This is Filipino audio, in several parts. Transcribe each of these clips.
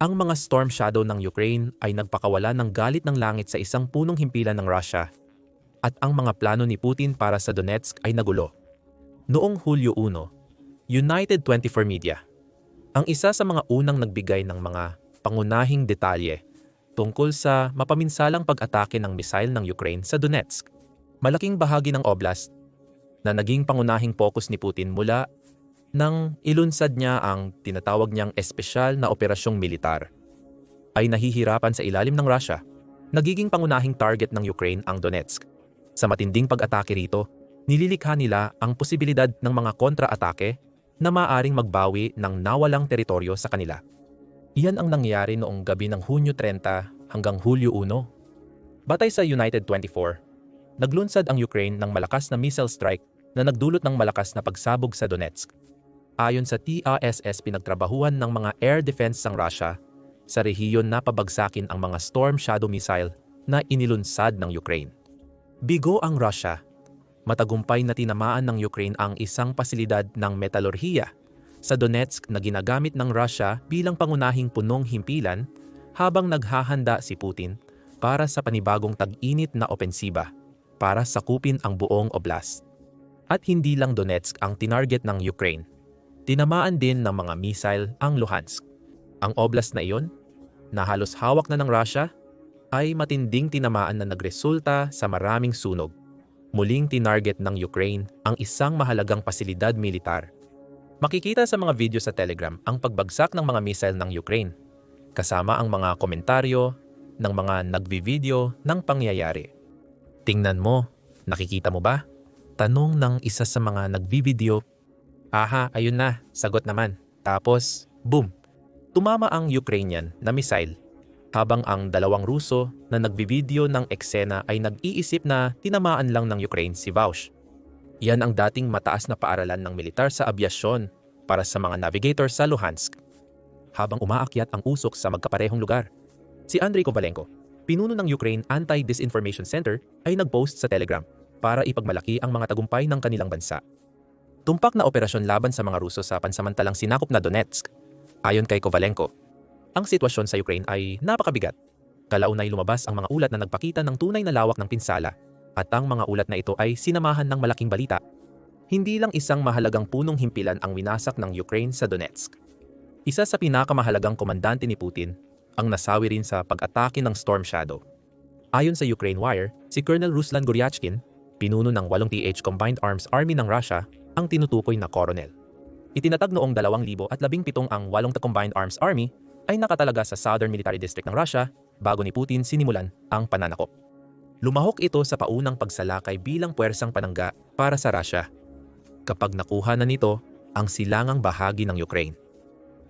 Ang mga storm shadow ng Ukraine ay nagpakawala ng galit ng langit sa isang punong himpilan ng Russia at ang mga plano ni Putin para sa Donetsk ay nagulo. Noong Hulyo 1, United 24 Media, ang isa sa mga unang nagbigay ng mga pangunahing detalye tungkol sa mapaminsalang pag-atake ng misail ng Ukraine sa Donetsk. Malaking bahagi ng oblast na naging pangunahing focus ni Putin mula nang ilunsad niya ang tinatawag niyang espesyal na operasyong militar, ay nahihirapan sa ilalim ng Russia. Nagiging pangunahing target ng Ukraine ang Donetsk. Sa matinding pag-atake rito, nililikha nila ang posibilidad ng mga kontra-atake na maaring magbawi ng nawalang teritoryo sa kanila. Iyan ang nangyari noong gabi ng Hunyo 30 hanggang Hulyo 1. Batay sa United 24, naglunsad ang Ukraine ng malakas na missile strike na nagdulot ng malakas na pagsabog sa Donetsk. Ayon sa TASS pinagtrabahuhan ng mga air defense ng Russia, sa rehiyon na pabagsakin ang mga Storm Shadow missile na inilunsad ng Ukraine. Bigo ang Russia. Matagumpay na tinamaan ng Ukraine ang isang pasilidad ng metalurhiya sa Donetsk na ginagamit ng Russia bilang pangunahing punong himpilan habang naghahanda si Putin para sa panibagong tag-init na opensiba para sakupin ang buong oblast. At hindi lang Donetsk ang tinarget ng Ukraine Tinamaan din ng mga missile ang Luhansk. Ang oblast na iyon, na halos hawak na ng Russia, ay matinding tinamaan na nagresulta sa maraming sunog. Muling tinarget ng Ukraine ang isang mahalagang pasilidad militar. Makikita sa mga video sa Telegram ang pagbagsak ng mga missile ng Ukraine, kasama ang mga komentaryo ng mga nagvi-video ng pangyayari. Tingnan mo, nakikita mo ba? Tanong ng isa sa mga nagvi-video Aha, ayun na, sagot naman. Tapos, boom! Tumama ang Ukrainian na missile habang ang dalawang Ruso na nagbibideo ng eksena ay nag-iisip na tinamaan lang ng Ukraine si Vaush. Yan ang dating mataas na paaralan ng militar sa abyasyon para sa mga navigator sa Luhansk. Habang umaakyat ang usok sa magkaparehong lugar, si Andrei Kovalenko, pinuno ng Ukraine Anti-Disinformation Center, ay nagpost sa Telegram para ipagmalaki ang mga tagumpay ng kanilang bansa. Tumpak na operasyon laban sa mga Ruso sa pansamantalang sinakop na Donetsk. Ayon kay Kovalenko, ang sitwasyon sa Ukraine ay napakabigat. Kalaunay lumabas ang mga ulat na nagpakita ng tunay na lawak ng pinsala at ang mga ulat na ito ay sinamahan ng malaking balita. Hindi lang isang mahalagang punong himpilan ang winasak ng Ukraine sa Donetsk. Isa sa pinakamahalagang komandante ni Putin ang nasawi rin sa pag-atake ng Storm Shadow. Ayon sa Ukraine Wire, si Colonel Ruslan Goryachkin, pinuno ng 8th Combined Arms Army ng Russia ang tinutukoy na koronel. Itinatag noong 2017 ang 8th Combined Arms Army ay nakatalaga sa Southern Military District ng Russia bago ni Putin sinimulan ang pananakop. Lumahok ito sa paunang pagsalakay bilang puwersang panangga para sa Russia. Kapag nakuha na nito ang silangang bahagi ng Ukraine.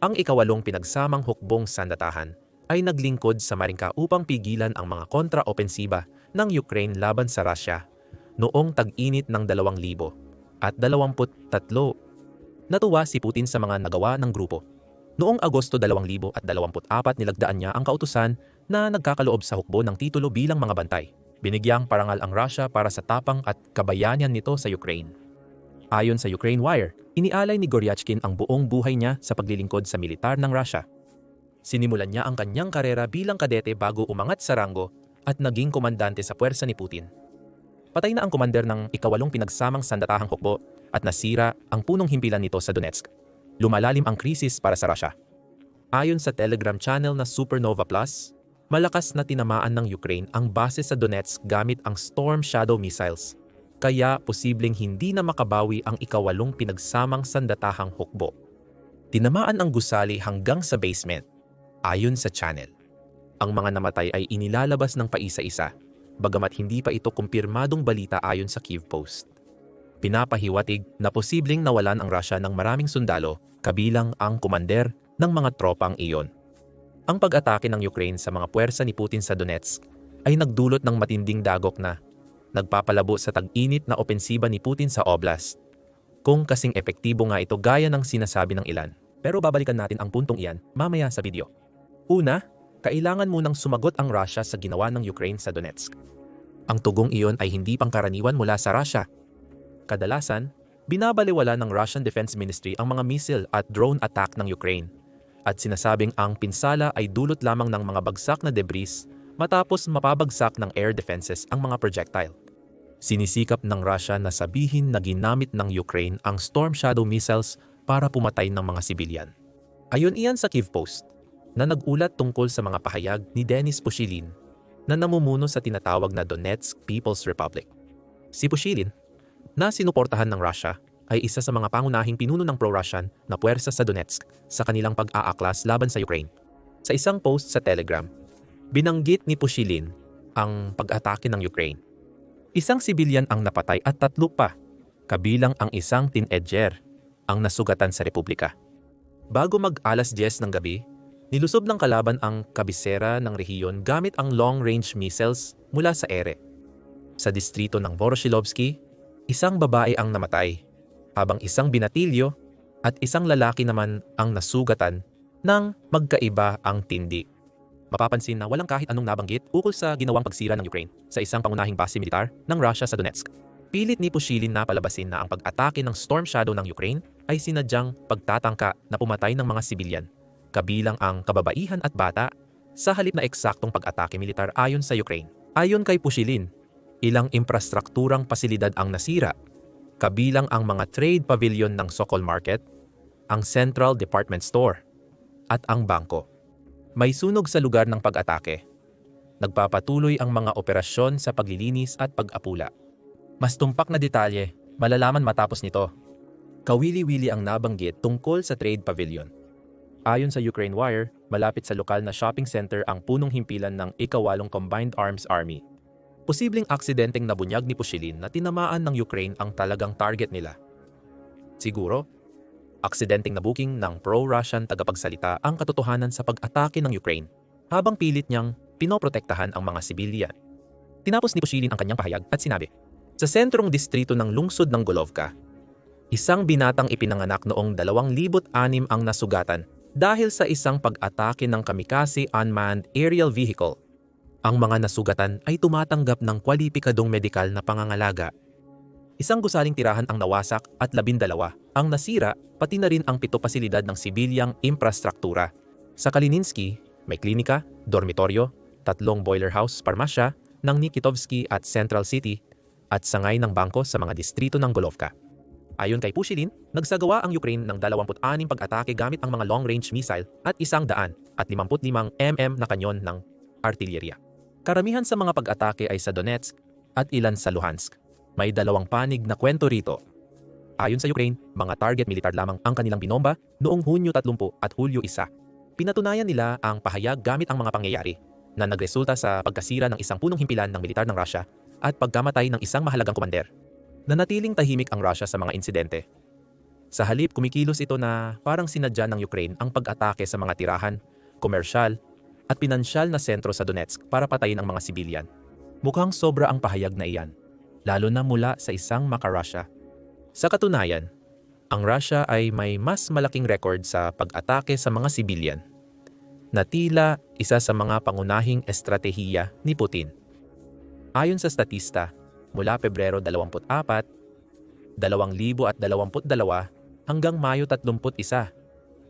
Ang ikawalong pinagsamang hukbong sandatahan ay naglingkod sa Maringka upang pigilan ang mga kontra-opensiba ng Ukraine laban sa Russia noong tag-init ng 2000 at 23. Natuwa si Putin sa mga nagawa ng grupo. Noong Agosto 2024 nilagdaan niya ang kautusan na nagkakaloob sa hukbo ng titulo bilang mga bantay. Binigyang parangal ang Russia para sa tapang at kabayanan nito sa Ukraine. Ayon sa Ukraine Wire, inialay ni Goryachkin ang buong buhay niya sa paglilingkod sa militar ng Russia. Sinimulan niya ang kanyang karera bilang kadete bago umangat sa ranggo at naging komandante sa puwersa ni Putin. Patay na ang komander ng ikawalong pinagsamang sandatahang hukbo at nasira ang punong himpilan nito sa Donetsk. Lumalalim ang krisis para sa Russia. Ayon sa Telegram channel na Supernova Plus, malakas na tinamaan ng Ukraine ang base sa Donetsk gamit ang Storm Shadow missiles. Kaya posibleng hindi na makabawi ang ikawalong pinagsamang sandatahang hukbo. Tinamaan ang gusali hanggang sa basement, ayon sa channel. Ang mga namatay ay inilalabas ng paisa-isa bagamat hindi pa ito kumpirmadong balita ayon sa Kiev Post. Pinapahiwatig na posibleng nawalan ang Russia ng maraming sundalo kabilang ang kumander ng mga tropang iyon. Ang pag-atake ng Ukraine sa mga puwersa ni Putin sa Donetsk ay nagdulot ng matinding dagok na nagpapalabo sa tag-init na opensiba ni Putin sa oblast. Kung kasing epektibo nga ito gaya ng sinasabi ng ilan. Pero babalikan natin ang puntong iyan mamaya sa video. Una, kailangan munang sumagot ang Russia sa ginawa ng Ukraine sa Donetsk. Ang tugong iyon ay hindi pangkaraniwan mula sa Russia. Kadalasan, binabaliwala ng Russian Defense Ministry ang mga missile at drone attack ng Ukraine. at sinasabing ang pinsala ay dulot lamang ng mga bagsak na debris matapos mapabagsak ng air defenses ang mga projectile. Sinisikap ng Russia na sabihin na ginamit ng Ukraine ang Storm Shadow missiles para pumatay ng mga sibilyan. Ayon iyan sa Kiev Post, na nag-ulat tungkol sa mga pahayag ni Denis Pushilin na namumuno sa tinatawag na Donetsk People's Republic. Si Pushilin, na sinuportahan ng Russia, ay isa sa mga pangunahing pinuno ng pro-Russian na puwersa sa Donetsk sa kanilang pag-aaklas laban sa Ukraine. Sa isang post sa Telegram, binanggit ni Pushilin ang pag-atake ng Ukraine. Isang sibilyan ang napatay at tatlo pa, kabilang ang isang teenager ang nasugatan sa Republika. Bago mag alas 10 ng gabi, nilusob ng kalaban ang kabisera ng rehiyon gamit ang long-range missiles mula sa ere. Sa distrito ng Voroshilovsky, isang babae ang namatay habang isang binatilyo at isang lalaki naman ang nasugatan nang magkaiba ang tindi. Mapapansin na walang kahit anong nabanggit ukol sa ginawang pagsira ng Ukraine sa isang pangunahing base militar ng Russia sa Donetsk. Pilit ni Pushilin na palabasin na ang pag-atake ng Storm Shadow ng Ukraine ay sinadyang pagtatangka na pumatay ng mga sibilyan, kabilang ang kababaihan at bata, sa halip na eksaktong pag-atake militar ayon sa Ukraine. Ayon kay Pushilin, ilang infrastrukturang pasilidad ang nasira kabilang ang mga trade pavilion ng Sokol Market, ang Central Department Store, at ang bangko. May sunog sa lugar ng pag-atake. Nagpapatuloy ang mga operasyon sa paglilinis at pag-apula. Mas tumpak na detalye, malalaman matapos nito. Kawili-wili ang nabanggit tungkol sa trade pavilion. Ayon sa Ukraine Wire, malapit sa lokal na shopping center ang punong himpilan ng ikawalong Combined Arms Army posibleng aksidenteng nabunyag ni Pushilin na tinamaan ng Ukraine ang talagang target nila. Siguro, aksidenteng nabuking ng pro-Russian tagapagsalita ang katotohanan sa pag-atake ng Ukraine habang pilit niyang pinoprotektahan ang mga sibilyan. Tinapos ni Pushilin ang kanyang pahayag at sinabi, Sa sentrong distrito ng lungsod ng Golovka, isang binatang ipinanganak noong 2006 ang nasugatan dahil sa isang pag-atake ng kamikaze unmanned aerial vehicle ang mga nasugatan ay tumatanggap ng kwalipikadong medikal na pangangalaga. Isang gusaling tirahan ang nawasak at labindalawa ang nasira pati na rin ang pito pasilidad ng sibilyang infrastruktura. Sa Kalininsky, may klinika, dormitoryo, tatlong boiler house, parmasya ng Nikitovsky at Central City at sangay ng bangko sa mga distrito ng Golovka. Ayon kay Pushilin, nagsagawa ang Ukraine ng 26 pag-atake gamit ang mga long-range missile at isang daan at 55 mm na kanyon ng artillerya. Karamihan sa mga pag-atake ay sa Donetsk at ilan sa Luhansk. May dalawang panig na kwento rito. Ayon sa Ukraine, mga target militar lamang ang kanilang binomba noong Hunyo 30 at Hulyo 1. Pinatunayan nila ang pahayag gamit ang mga pangyayari na nagresulta sa pagkasira ng isang punong himpilan ng militar ng Russia at pagkamatay ng isang mahalagang komander. Nanatiling tahimik ang Russia sa mga insidente. Sa halip, kumikilos ito na parang sinadya ng Ukraine ang pag-atake sa mga tirahan, komersyal at pinansyal na sentro sa Donetsk para patayin ang mga sibilyan. Mukhang sobra ang pahayag na iyan, lalo na mula sa isang maka-Russia. Sa katunayan, ang Russia ay may mas malaking record sa pag-atake sa mga sibilyan na tila isa sa mga pangunahing estratehiya ni Putin. Ayon sa statista, mula Pebrero 24, 2022 hanggang Mayo 31,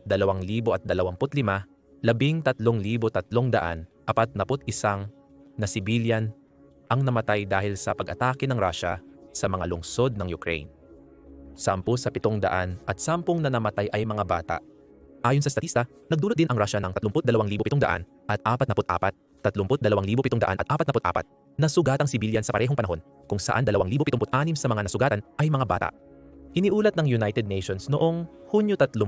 2025, 13,341 na sibilyan ang namatay dahil sa pag-atake ng Russia sa mga lungsod ng Ukraine. Sampu sa 700 at sampung na namatay ay mga bata. Ayon sa statista, nagdulot din ang Russia ng 32,700 at 44, 32,700 at 44 na sugatang sibilyan sa parehong panahon kung saan 2,076 sa mga nasugatan ay mga bata. Iniulat ng United Nations noong Hunyo 30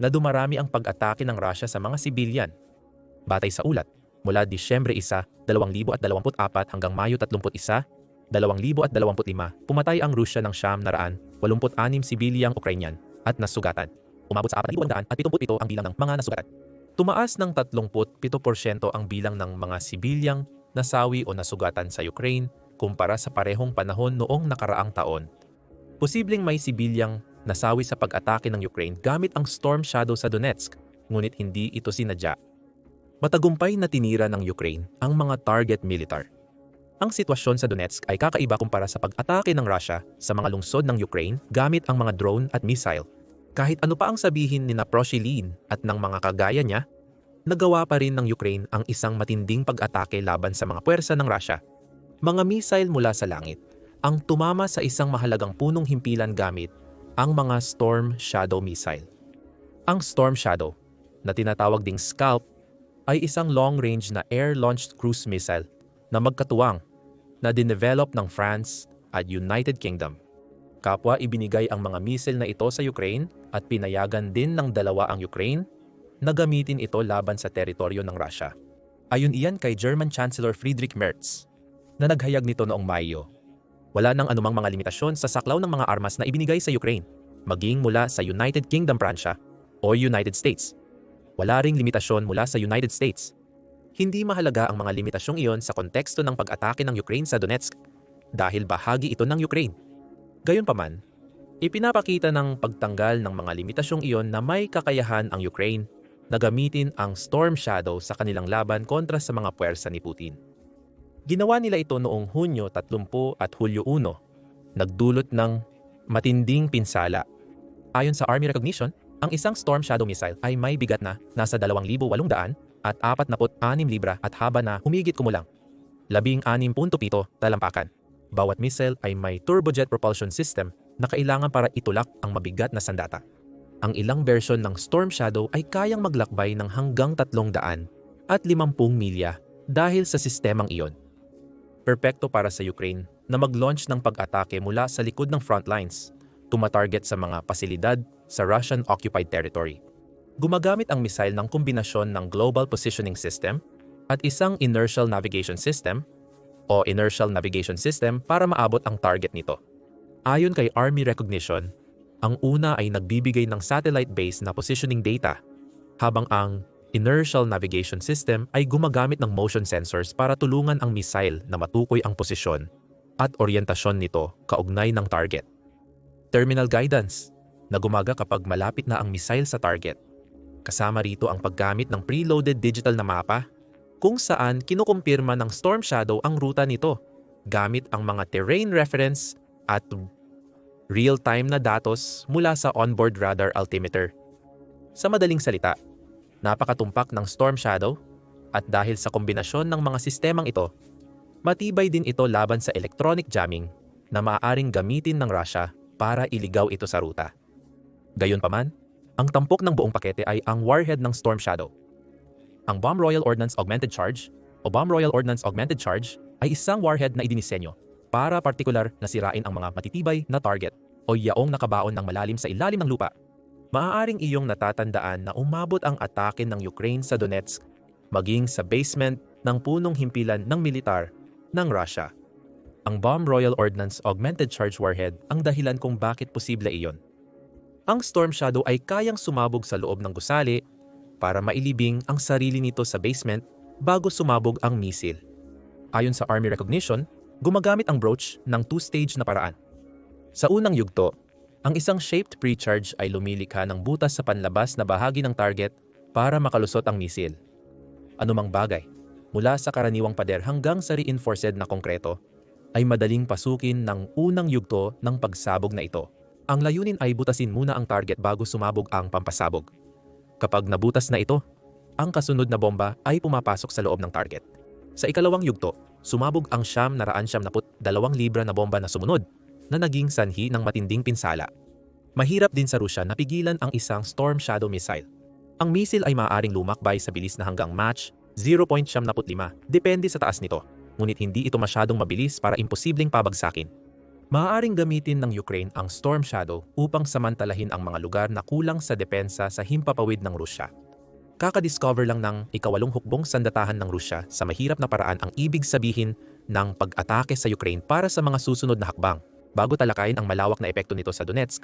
na dumarami ang pag-atake ng Russia sa mga sibilyan. Batay sa ulat, mula Disyembre 1, 2024 hanggang Mayo 31, 2025, pumatay ang Rusya ng siyam na raan, 86 sibilyang Ukrainian at nasugatan. Umabot sa 4,100 at 77 ang bilang ng mga nasugatan. Tumaas ng 37% ang bilang ng mga sibilyang nasawi o nasugatan sa Ukraine kumpara sa parehong panahon noong nakaraang taon. Posibleng may sibilyang nasawi sa pag-atake ng Ukraine gamit ang Storm Shadow sa Donetsk, ngunit hindi ito sinadya. Matagumpay na tinira ng Ukraine ang mga target militar. Ang sitwasyon sa Donetsk ay kakaiba kumpara sa pag-atake ng Russia sa mga lungsod ng Ukraine gamit ang mga drone at missile. Kahit ano pa ang sabihin ni na Proshilin at ng mga kagaya niya, nagawa pa rin ng Ukraine ang isang matinding pag-atake laban sa mga puwersa ng Russia. Mga missile mula sa langit ang tumama sa isang mahalagang punong himpilan gamit ang mga Storm Shadow missile. Ang Storm Shadow, na tinatawag ding Scalp, ay isang long-range na air-launched cruise missile na magkatuwang na dinevelop ng France at United Kingdom. Kapwa ibinigay ang mga missile na ito sa Ukraine at pinayagan din ng dalawa ang Ukraine na gamitin ito laban sa teritoryo ng Russia. Ayon iyan kay German Chancellor Friedrich Merz na naghayag nito noong Mayo wala nang anumang mga limitasyon sa saklaw ng mga armas na ibinigay sa Ukraine, maging mula sa United Kingdom Pransya o United States. Wala ring limitasyon mula sa United States. Hindi mahalaga ang mga limitasyong iyon sa konteksto ng pag-atake ng Ukraine sa Donetsk dahil bahagi ito ng Ukraine. Gayunpaman, ipinapakita ng pagtanggal ng mga limitasyong iyon na may kakayahan ang Ukraine na gamitin ang Storm Shadow sa kanilang laban kontra sa mga puwersa ni Putin. Ginawa nila ito noong Hunyo 30 at Hulyo 1, nagdulot ng matinding pinsala. Ayon sa Army Recognition, ang isang Storm Shadow missile ay may bigat na nasa 2,800 at 46 libra at haba na humigit kumulang 16.7 talampakan. Bawat missile ay may turbojet propulsion system na kailangan para itulak ang mabigat na sandata. Ang ilang version ng Storm Shadow ay kayang maglakbay ng hanggang 300 at 50 milya dahil sa sistemang iyon perpekto para sa Ukraine na mag-launch ng pag-atake mula sa likod ng front lines, tumatarget sa mga pasilidad sa Russian-occupied territory. Gumagamit ang missile ng kombinasyon ng Global Positioning System at isang Inertial Navigation System o Inertial Navigation System para maabot ang target nito. Ayon kay Army Recognition, ang una ay nagbibigay ng satellite-based na positioning data, habang ang inertial navigation system ay gumagamit ng motion sensors para tulungan ang missile na matukoy ang posisyon at oryentasyon nito kaugnay ng target. Terminal guidance na gumaga kapag malapit na ang missile sa target. Kasama rito ang paggamit ng preloaded digital na mapa kung saan kinukumpirma ng Storm Shadow ang ruta nito gamit ang mga terrain reference at real-time na datos mula sa onboard radar altimeter. Sa madaling salita, Napakatumpak ng Storm Shadow at dahil sa kombinasyon ng mga sistemang ito, matibay din ito laban sa electronic jamming na maaaring gamitin ng Russia para iligaw ito sa ruta. Gayunpaman, ang tampok ng buong pakete ay ang warhead ng Storm Shadow. Ang Bomb Royal Ordnance Augmented Charge o Bomb Royal Ordnance Augmented Charge ay isang warhead na idinisenyo para partikular na sirain ang mga matitibay na target o yaong nakabaon ng malalim sa ilalim ng lupa maaaring iyong natatandaan na umabot ang atake ng Ukraine sa Donetsk maging sa basement ng punong himpilan ng militar ng Russia. Ang Bomb Royal Ordnance Augmented Charge Warhead ang dahilan kung bakit posible iyon. Ang Storm Shadow ay kayang sumabog sa loob ng gusali para mailibing ang sarili nito sa basement bago sumabog ang misil. Ayon sa Army Recognition, gumagamit ang brooch ng two-stage na paraan. Sa unang yugto, ang isang shaped precharge ay lumilikha ng butas sa panlabas na bahagi ng target para makalusot ang misil. Anumang bagay, mula sa karaniwang pader hanggang sa reinforced na konkreto, ay madaling pasukin ng unang yugto ng pagsabog na ito. Ang layunin ay butasin muna ang target bago sumabog ang pampasabog. Kapag nabutas na ito, ang kasunod na bomba ay pumapasok sa loob ng target. Sa ikalawang yugto, sumabog ang siyam na raan siyam naput dalawang libra na bomba na sumunod na naging sanhi ng matinding pinsala. Mahirap din sa Rusya na pigilan ang isang Storm Shadow missile. Ang missile ay maaaring lumakbay sa bilis na hanggang Mach 0.75 depende sa taas nito, ngunit hindi ito masyadong mabilis para imposibleng pabagsakin. Maaaring gamitin ng Ukraine ang Storm Shadow upang samantalahin ang mga lugar na kulang sa depensa sa himpapawid ng Rusya. Kakadiscover lang ng ikawalong hukbong sandatahan ng Rusya sa mahirap na paraan ang ibig sabihin ng pag-atake sa Ukraine para sa mga susunod na hakbang Bago talakayin ang malawak na epekto nito sa Donetsk,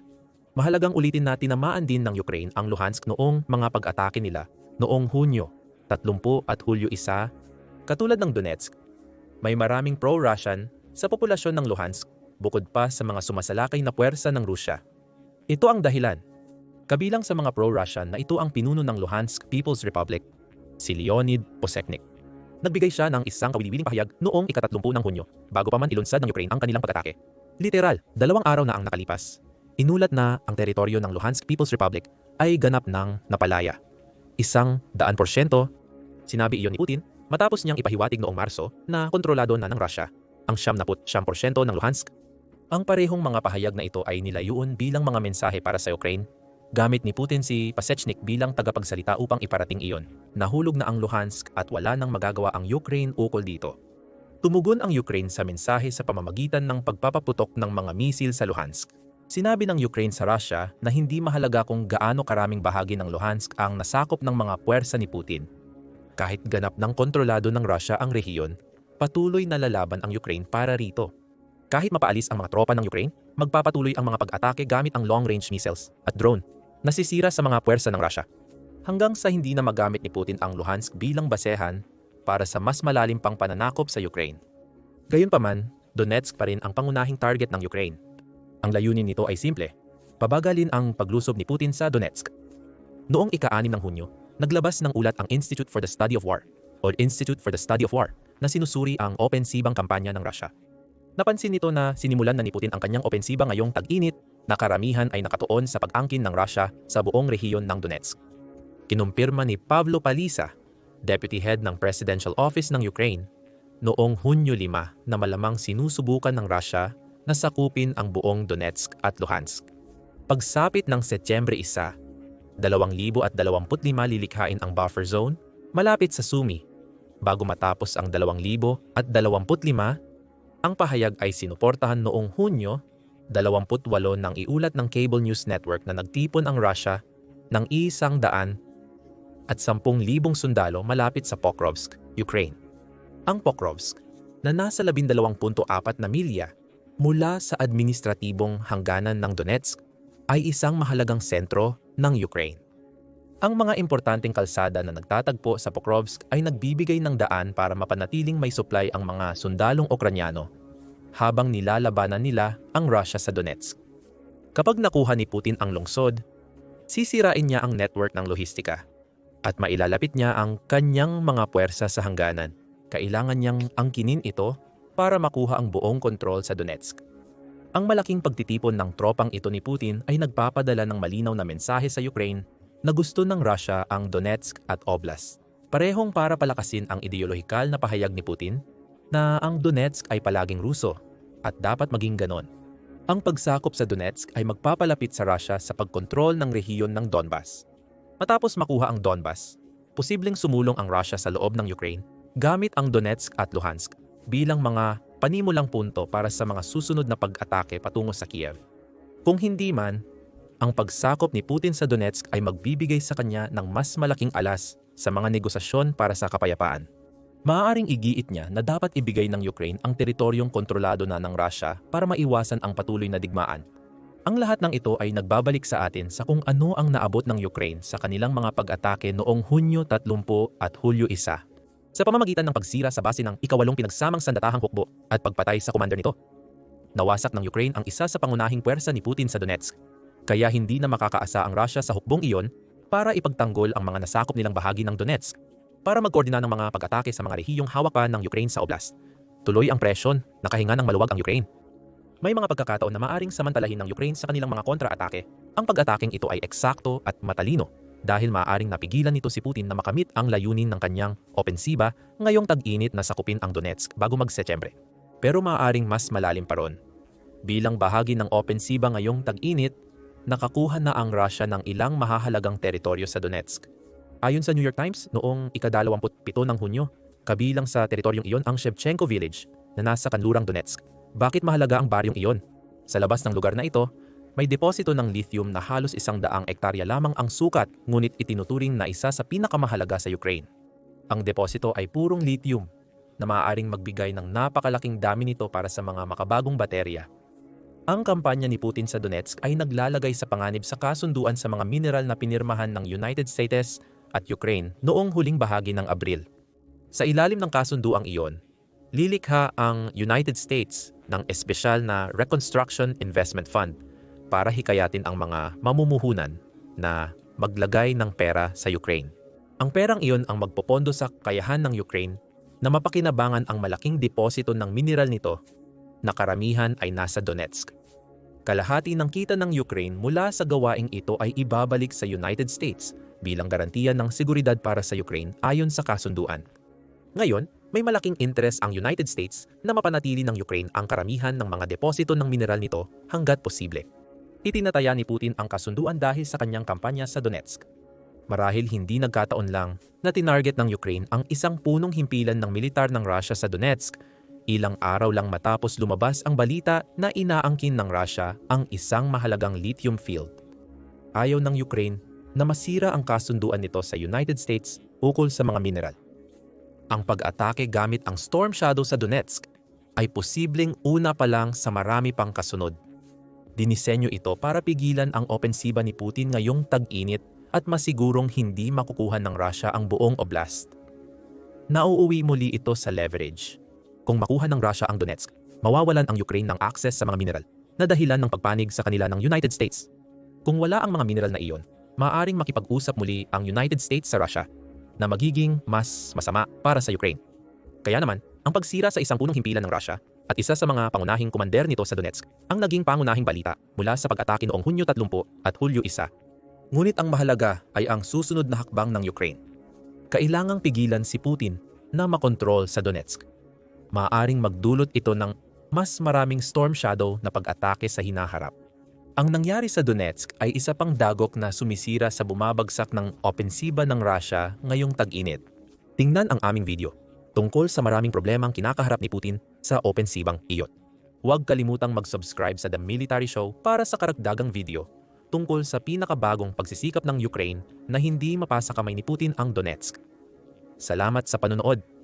mahalagang ulitin na tinamaan din ng Ukraine ang Luhansk noong mga pag-atake nila noong Hunyo 30 at Hulyo 1. Katulad ng Donetsk, may maraming pro-Russian sa populasyon ng Luhansk bukod pa sa mga sumasalakay na puwersa ng Rusya. Ito ang dahilan. Kabilang sa mga pro-Russian na ito ang pinuno ng Luhansk People's Republic, si Leonid Poseknik. Nagbigay siya ng isang kawiwiling pahayag noong ikatatlumpung ng Hunyo bago pa man ilunsad ng Ukraine ang kanilang pag-atake. Literal, dalawang araw na ang nakalipas. inulat na ang teritoryo ng Luhansk People's Republic ay ganap ng napalaya. Isang daan porsyento, sinabi iyon ni Putin matapos niyang ipahiwatig noong Marso na kontrolado na ng Russia ang 79% ng Luhansk. Ang parehong mga pahayag na ito ay nilayuon bilang mga mensahe para sa Ukraine Gamit ni Putin si Pasechnik bilang tagapagsalita upang iparating iyon. Nahulog na ang Luhansk at wala nang magagawa ang Ukraine ukol dito. Tumugon ang Ukraine sa mensahe sa pamamagitan ng pagpapaputok ng mga misil sa Luhansk. Sinabi ng Ukraine sa Russia na hindi mahalaga kung gaano karaming bahagi ng Luhansk ang nasakop ng mga puwersa ni Putin. Kahit ganap ng kontrolado ng Russia ang rehiyon, patuloy na lalaban ang Ukraine para rito. Kahit mapaalis ang mga tropa ng Ukraine, magpapatuloy ang mga pag-atake gamit ang long-range missiles at drone nasisira sa mga puwersa ng Russia. Hanggang sa hindi na magamit ni Putin ang Luhansk bilang basehan para sa mas malalim pang pananakop sa Ukraine. Gayunpaman, Donetsk pa rin ang pangunahing target ng Ukraine. Ang layunin nito ay simple, pabagalin ang paglusob ni Putin sa Donetsk. Noong ika-6 ng Hunyo, naglabas ng ulat ang Institute for the Study of War o Institute for the Study of War na sinusuri ang opensibang kampanya ng Russia. Napansin nito na sinimulan na ni Putin ang kanyang opensiba ngayong tag-init na karamihan ay nakatuon sa pag-angkin ng Russia sa buong rehiyon ng Donetsk. Kinumpirma ni Pavlo Palisa, Deputy Head ng Presidential Office ng Ukraine, noong Hunyo 5 na malamang sinusubukan ng Russia na sakupin ang buong Donetsk at Luhansk. Pagsapit ng Setyembre 1, 2025 lilikhain ang buffer zone malapit sa Sumi. Bago matapos ang 2025, ang pahayag ay sinuportahan noong Hunyo 28 nang iulat ng cable news network na nagtipon ang Russia ng isang daan at 10,000 sundalo malapit sa Pokrovsk, Ukraine. Ang Pokrovsk, na nasa 12.4 na milya mula sa administratibong hangganan ng Donetsk, ay isang mahalagang sentro ng Ukraine. Ang mga importanteng kalsada na nagtatagpo sa Pokrovsk ay nagbibigay ng daan para mapanatiling may supply ang mga sundalong Ukranyano habang nilalabanan nila ang Russia sa Donetsk. Kapag nakuha ni Putin ang lungsod, sisirain niya ang network ng lohistika at mailalapit niya ang kanyang mga puwersa sa hangganan. Kailangan niyang angkinin ito para makuha ang buong kontrol sa Donetsk. Ang malaking pagtitipon ng tropang ito ni Putin ay nagpapadala ng malinaw na mensahe sa Ukraine na gusto ng Russia ang Donetsk at Oblast. Parehong para palakasin ang ideolohikal na pahayag ni Putin na ang Donetsk ay palaging Ruso at dapat maging ganon. Ang pagsakop sa Donetsk ay magpapalapit sa Russia sa pagkontrol ng rehiyon ng Donbas. Matapos makuha ang Donbas, posibleng sumulong ang Russia sa loob ng Ukraine gamit ang Donetsk at Luhansk bilang mga panimulang punto para sa mga susunod na pag-atake patungo sa Kiev. Kung hindi man, ang pagsakop ni Putin sa Donetsk ay magbibigay sa kanya ng mas malaking alas sa mga negosasyon para sa kapayapaan. Maaaring igiit niya na dapat ibigay ng Ukraine ang teritoryong kontrolado na ng Russia para maiwasan ang patuloy na digmaan. Ang lahat ng ito ay nagbabalik sa atin sa kung ano ang naabot ng Ukraine sa kanilang mga pag-atake noong Hunyo 30 at Hulyo 1 sa pamamagitan ng pagsira sa base ng ikawalong pinagsamang sandatahang hukbo at pagpatay sa commander nito. Nawasak ng Ukraine ang isa sa pangunahing puwersa ni Putin sa Donetsk, kaya hindi na makakaasa ang Russia sa hukbong iyon para ipagtanggol ang mga nasakop nilang bahagi ng Donetsk para magkoordina ng mga pag-atake sa mga rehiyong hawak pa ng Ukraine sa oblast. Tuloy ang presyon, nakahinga ng maluwag ang Ukraine. May mga pagkakataon na maaring samantalahin ng Ukraine sa kanilang mga kontra-atake. Ang pag-ataking ito ay eksakto at matalino dahil maaaring napigilan nito si Putin na makamit ang layunin ng kanyang opensiba ngayong tag-init na sakupin ang Donetsk bago mag-Setyembre. Pero maaaring mas malalim pa ron. Bilang bahagi ng opensiba ngayong tag-init, nakakuha na ang Russia ng ilang mahahalagang teritoryo sa Donetsk Ayon sa New York Times, noong ika-27 ng Hunyo, kabilang sa teritoryong iyon ang Shevchenko Village na nasa kanlurang Donetsk. Bakit mahalaga ang baryong iyon? Sa labas ng lugar na ito, may deposito ng lithium na halos isang daang ektarya lamang ang sukat ngunit itinuturing na isa sa pinakamahalaga sa Ukraine. Ang deposito ay purong lithium na maaaring magbigay ng napakalaking dami nito para sa mga makabagong baterya. Ang kampanya ni Putin sa Donetsk ay naglalagay sa panganib sa kasunduan sa mga mineral na pinirmahan ng United States at Ukraine noong huling bahagi ng Abril. Sa ilalim ng kasunduang iyon, lilikha ang United States ng espesyal na Reconstruction Investment Fund para hikayatin ang mga mamumuhunan na maglagay ng pera sa Ukraine. Ang perang iyon ang magpopondo sa kayahan ng Ukraine na mapakinabangan ang malaking deposito ng mineral nito na karamihan ay nasa Donetsk. Kalahati ng kita ng Ukraine mula sa gawaing ito ay ibabalik sa United States bilang garantiya ng seguridad para sa Ukraine ayon sa kasunduan. Ngayon, may malaking interest ang United States na mapanatili ng Ukraine ang karamihan ng mga deposito ng mineral nito hanggat posible. Itinataya ni Putin ang kasunduan dahil sa kanyang kampanya sa Donetsk. Marahil hindi nagkataon lang na tinarget ng Ukraine ang isang punong himpilan ng militar ng Russia sa Donetsk ilang araw lang matapos lumabas ang balita na inaangkin ng Russia ang isang mahalagang lithium field. Ayaw ng Ukraine na masira ang kasunduan nito sa United States ukol sa mga mineral. Ang pag-atake gamit ang Storm Shadow sa Donetsk ay posibleng una pa lang sa marami pang kasunod. Dinisenyo ito para pigilan ang opensiba ni Putin ngayong tag-init at masigurong hindi makukuha ng Russia ang buong oblast. Nauuwi muli ito sa leverage. Kung makuha ng Russia ang Donetsk, mawawalan ang Ukraine ng access sa mga mineral na dahilan ng pagpanig sa kanila ng United States. Kung wala ang mga mineral na iyon, maaaring makipag-usap muli ang United States sa Russia na magiging mas masama para sa Ukraine. Kaya naman, ang pagsira sa isang punong himpilan ng Russia at isa sa mga pangunahing kumander nito sa Donetsk ang naging pangunahing balita mula sa pag-atake noong Hunyo 30 at Hulyo 1. Ngunit ang mahalaga ay ang susunod na hakbang ng Ukraine. Kailangang pigilan si Putin na makontrol sa Donetsk. Maaring magdulot ito ng mas maraming storm shadow na pag-atake sa hinaharap. Ang nangyari sa Donetsk ay isa pang dagok na sumisira sa bumabagsak ng opensiba ng Russia ngayong tag-init. Tingnan ang aming video tungkol sa maraming problemang kinakaharap ni Putin sa opensibang iyon. Huwag kalimutang mag-subscribe sa The Military Show para sa karagdagang video tungkol sa pinakabagong pagsisikap ng Ukraine na hindi mapasa kamay ni Putin ang Donetsk. Salamat sa panonood!